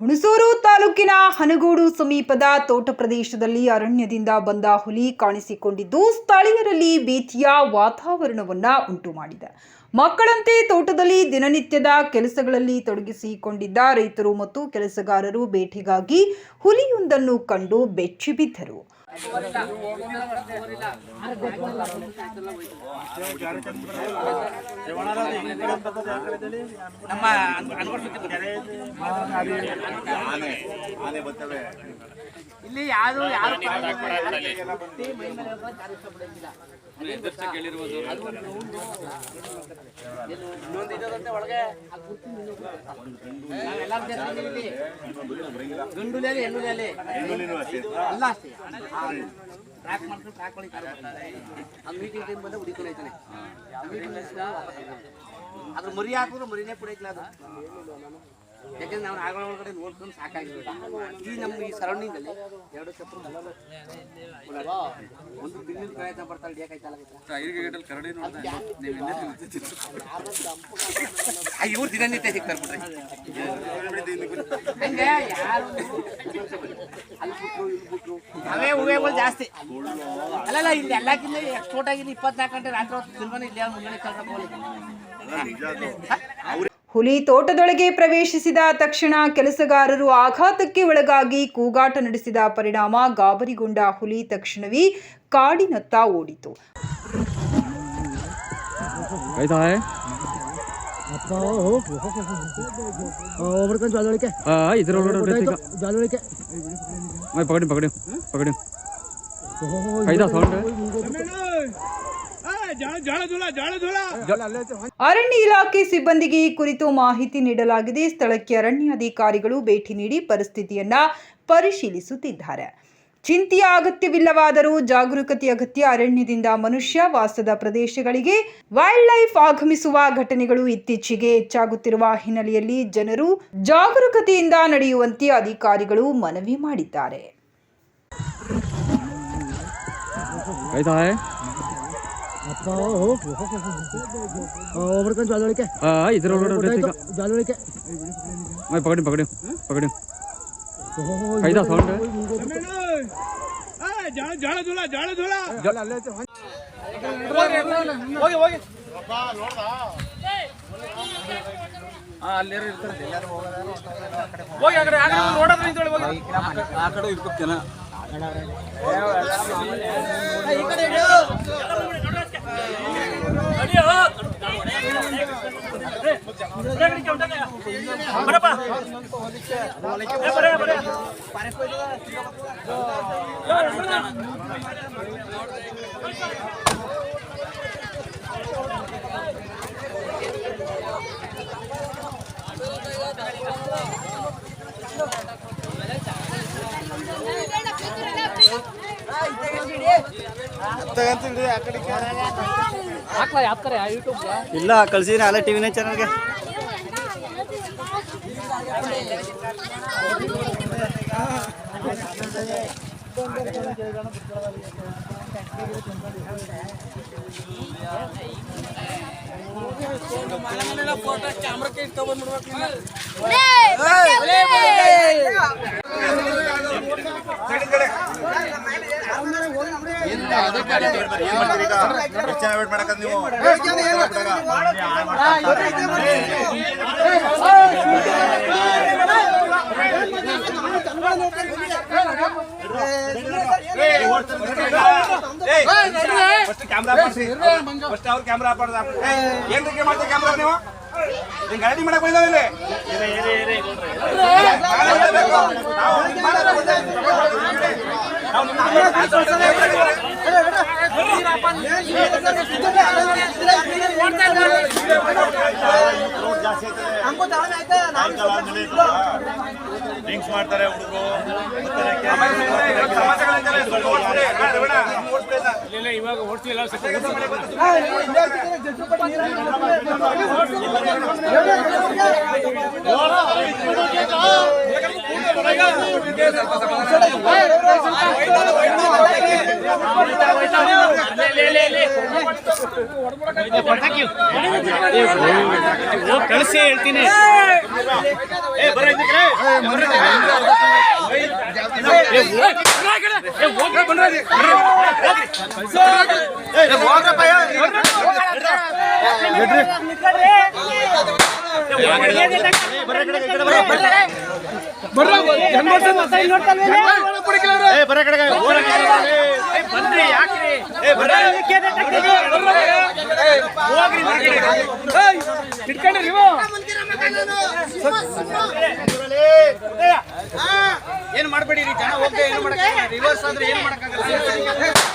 ಹುಣಸೂರು ತಾಲೂಕಿನ ಹನಗೋಡು ಸಮೀಪದ ತೋಟ ಪ್ರದೇಶದಲ್ಲಿ ಅರಣ್ಯದಿಂದ ಬಂದ ಹುಲಿ ಕಾಣಿಸಿಕೊಂಡಿದ್ದು, ಸ್ಥಳೀಯರಲ್ಲಿ ಭೀತಿಯ ವಾತಾವರಣವನ್ನ ಉಂಟು ಮಾಡಿದೆ ಮಕ್ಕಳಂತೆ ತೋಟದಲ್ಲಿ ದಿನನಿತ್ಯದ ಕೆಲಸಗಳಲ್ಲಿ ತೊಡಗಿಸಿಕೊಂಡಿದ್ದ ರೈತರು ಮತ್ತು ಕೆಲಸಗಾರರು ಭೇಟಿಗಾಗಿ ಹುಲಿಯೊಂದನ್ನು ಕಂಡು ಬೆಚ್ಚಿಬಿದ್ದರು. ನಮ್ಮ ಇಲ್ಲಿ ಯಾರು ಯಾರು ಮೈ ಮೇಲೆ ಗಂಡುಲೇಲಿ ಹೆಣ್ಣುಲೇಲಿ ಅಷ್ಟೇ. ಟ್ರ್ಯಾಕ್ ಮಾಡ್ಕೊಂಡು ಮೀಟಿಂಗ್ ಟೈಮ್ ಹುಡುಕೊಂಡು ಮೀಟಿಂಗ್ ಅದ್ರ ಮರಿ ಹಾಕಿದ್ರು ಮರಿನೇ ಪುಡೈತಿಲ್ಲ ಅದು. ಯಾಕಂದ್ರೆ ನಾವು ಆಗಳ ಒಳಗಡೆ ನೋಡ್ಕೊಂಡು ಸಾಕಾಗಿದೆ ಈ ನಮ್ಮ ಈ ಸರೌಂಡಿಂಗ್ ಅಲ್ಲಿ ಎರಡು ಚಪ್ರ ಒಂದು ಬಿಲ್ಲಿನ ಪ್ರಯತ್ನ ಬರ್ತಾರೆ ಹಿಡಿಯಕಾಯ್ತಲ್ಲ ಇವ್ರು ದಿನನಿತ್ಯ ಸಿಗ್ತಾರೆ ಬಿಡ್ರಿ. ಹಂಗೆ ಯಾರು ಅಲ್ಲಿ ಬಿಟ್ರು ಇಲ್ಲಿ ಬಿಟ್ರು. ಅವೇ ಹೂವೆಗಳು ಜಾಸ್ತಿ. ಅಲ್ಲಲ್ಲ ಇಲ್ಲಿ ಎಲ್ಲಕ್ಕಿಂತ ಎಕ್ಸ್ಪೋರ್ಟ್ ಆಗಿದೆ ಇಪ್ಪತ್ನಾಲ್ಕು ಗಂಟೆ ರಾತ್ರಿ ಹೊತ್ತು ಸಿಲ್ವನ ಇಲ್ಲಿ ಮುಂದೆ ಕಳ್ಕೊಂಡು ಹುಲಿ ತೋಟದೊಳಗೆ ಪ್ರವೇಶಿಸಿದ ತಕ್ಷಣ ಕೆಲಸಗಾರರು ಆಘಾತಕ್ಕೆ ಒಳಗಾಗಿ ಕೂಗಾಟ ನಡೆಸಿದ ಪರಿಣಾಮ ಗಾಬರಿಗೊಂಡ ಹುಲಿ ತಕ್ಷಣವೇ ಕಾಡಿನತ್ತ ಓಡಿತು. ಅರಣ್ಯ ಇಲಾಖೆ ಸಿಬ್ಬಂದಿಗೆ ಈ ಕುರಿತು ಮಾಹಿತಿ ನೀಡಲಾಗಿದೆ. ಸ್ಥಳಕ್ಕೆ ಅರಣ್ಯಾಧಿಕಾರಿಗಳು ಭೇಟಿ ನೀಡಿ ಪರಿಸ್ಥಿತಿಯನ್ನ ಪರಿಶೀಲಿಸುತ್ತಿದ್ದಾರೆ. ಚಿಂತೆಯ ಅಗತ್ಯವಿಲ್ಲವಾದರೂ ಜಾಗರೂಕತೆ ಅಗತ್ಯ. ಅರಣ್ಯದಿಂದ ಮನುಷ್ಯ ವಾಸದ ಪ್ರದೇಶಗಳಿಗೆ ವೈಲ್ಡ್ ಲೈಫ್ ಆಗಮಿಸುವ ಘಟನೆಗಳು ಇತ್ತೀಚೆಗೆ ಹೆಚ್ಚಾಗುತ್ತಿರುವ ಹಿನ್ನೆಲೆಯಲ್ಲಿ ಜನರು ಜಾಗರೂಕತೆಯಿಂದ ನಡೆಯುವಂತೆ ಅಧಿಕಾರಿಗಳು ಮನವಿ ಮಾಡಿದ್ದಾರೆ. कैसा है ಒಬ್ರಕೊಂಡ್ ಜ್ವಾಲೋಳಿಕೆ हाँ इधर उधर उधर देखा ಜ್ವಾಲೋಳಿಕೆ मैं पकड़ी पकड़ी पकड़ी कैसा साउंड है ಇಲ್ಲ ಕಳ್ಸಿದ್ರೆ ಅಲ್ಲ ಟಿವಿ ಚಾನಲ್ಗೆ ಏನ್ ಮಾಡ್ತೀರಿ ಈಗ ಎಷ್ಟು ಜನ ವೇಟ್ ಮಾಡಕಂದ್ ನೀವು ಫಸ್ಟ್ ಕ್ಯಾಮ್ರಾ ಮಾಡ್ಸಿ ಫಸ್ಟ್ ಅವ್ರ ಕ್ಯಾಮ್ರಾ ಏನ್ ರೀತಿ ಮಾಡ್ತೀವಿ ಕ್ಯಾಮ್ರಾ ನೀವು ಹಿಂಗ್ Hey, take it, ಗಲಾಟೆ ಅಲ್ಲ ಟಿವಿನ ಚಾನಲ್ಗೆ ಕ್ಯಾಮ್ರಾ ಕೈ ಮಾಡಕ್ ಬಂದಿದ್ದೀವಿ. ನಾವು ನಿಮ್ಮ ಜಾಸ್ತಿ ಡ್ರಿಂಕ್ಸ್ ಮಾಡ್ತಾರೆ ಹುಡುಗರು ಸಮಸ್ಯೆಗಳಿಂದಲೇ ಸ್ವಲ್ಪ ಓಡ್ಸ್ಬಿಡಿ. ಬೇಡ, ಬೇಡ, ಓಡ್ಸ್ಬಿಡಿ ಇಲ್ಲ. ಡ್ರಿಂಕ್ಸ್ ಮಾಡ್ತಾರೆ ಇವಾಗ ಓಡಿಸಿಲ್ಲ ಸಕ್ಕರೆ ಕಳಿಸಿ ಹೇಳ್ತೀನಿ ಏನು ಮಾಡ್ಬೇಡಿ ಜನ ಹೋಗ್ತಾ ಏನು ಮಾಡಕ್ಕೆ ರಿವರ್ಸ್ ಆದ್ರೆ ಏನು ಮಾಡಕ್ಕಾಗಲ್ಲ